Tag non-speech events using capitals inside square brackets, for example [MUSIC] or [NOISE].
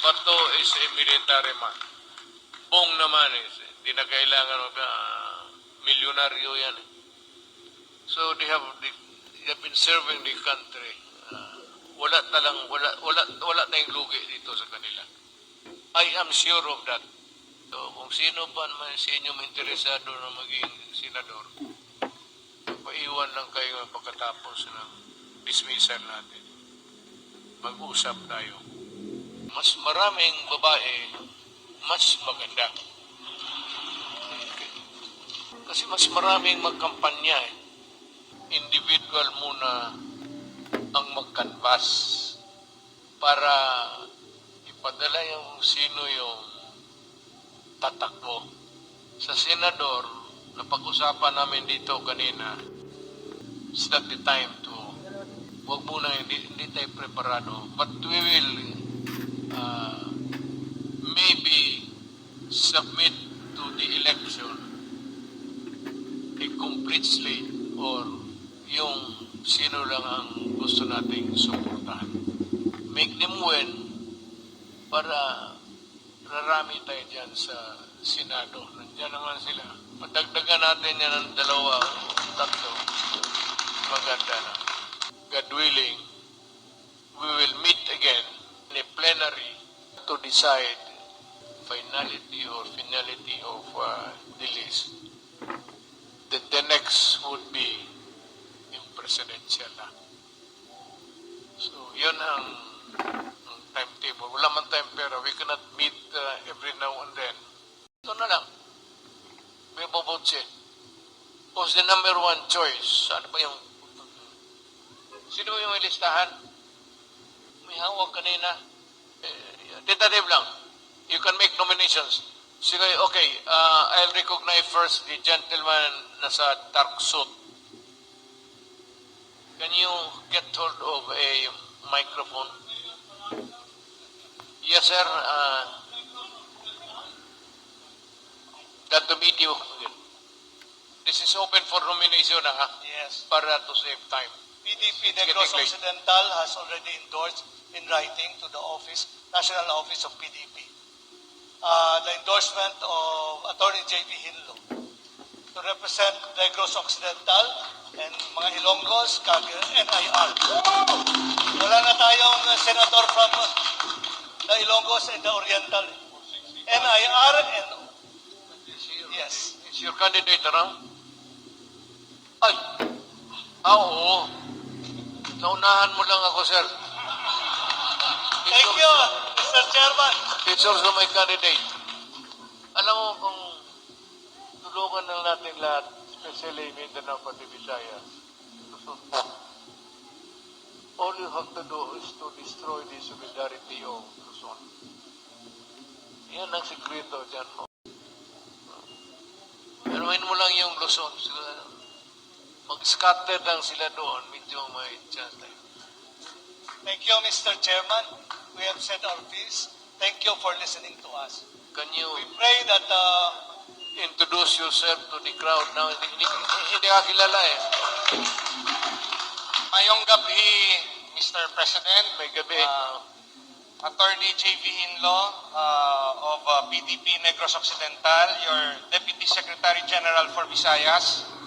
Bato is a military man. Bong naman is, hindi na kailangan magka milyonaryo yan. eh. So they have, they, they have been serving the country. Uh, wala talang, wala, wala, wala tayong lugi dito sa kanila. I am sure of that. So, kung sino pa naman sa inyo interesado na maging senador, paiwan lang kayo pagkatapos ng dismissal natin. Mag-usap tayo. Mas maraming babae, mas maganda. Kasi mas maraming magkampanya eh. Individual muna ang mag-canvas para ipadala yung sino yung tatakbo. Sa senador, napag-usapan namin dito kanina, it's not the time to, wag muna, hindi, hindi tayo preparado. But we will uh, maybe submit to the election a complete slate or yung sino lang ang gusto nating suportahan. Make them win para rarami tayo dyan sa Senado. Nandiyan naman sila. Madagdagan natin yan ng dalawa, tatlo. Maganda na. God willing, we will meet again in a plenary to decide finality or finality of uh, the list. Then the next would be yung presidential na. So, yun ang, ang timetable. Wala man time pero we cannot meet uh, every now and then. Ito na lang. May bobotse. Who's the number one choice? Ano ba yung... Sino yung may listahan? May hawak kanina. Eh, tentative lang. You can make nominations. Sige, okay. Uh, I'll recognize first the gentleman nasa dark suit. Can you get hold of a microphone? Yes, sir. Uh, glad to meet you. This is open for nomination, ha? Yes. Para to save time. PDP Negros. Occidental has already endorsed in writing to the office, National Office of PDP, uh, the endorsement of Attorney J.B. Hinlo to represent Negros Occidental and mga Ilonggos, Cagayan, NIR. Wala na tayong uh, senator from uh, the Ilonggos and the Oriental. NIR and yes. Is your candidate around? Ay! Ah, oo. Naunahan mo lang ako, sir. He's Thank you, Mr. Chairman. He's also my candidate. Alam mo kung tulungan na natin lahat, especially Mindanao pati Visayas. [LAUGHS] All you have to do is to destroy the solidarity of Luzon. Yan ang sikreto dyan mo. Anuhin mo lang yung Luzon. Siguro, Mag-scatter lang sila doon, medyo may chance tayo. Thank you, Mr. Chairman. We have said our piece. Thank you for listening to us. Can you We pray that uh, introduce yourself to the crowd now? Hindi, hindi, hindi ka kilala eh. Mayong gabi, Mr. President. May gabi. Uh, Attorney J.V. Hinlo uh, of uh, PDP Negros Occidental, your Deputy Secretary General for Visayas.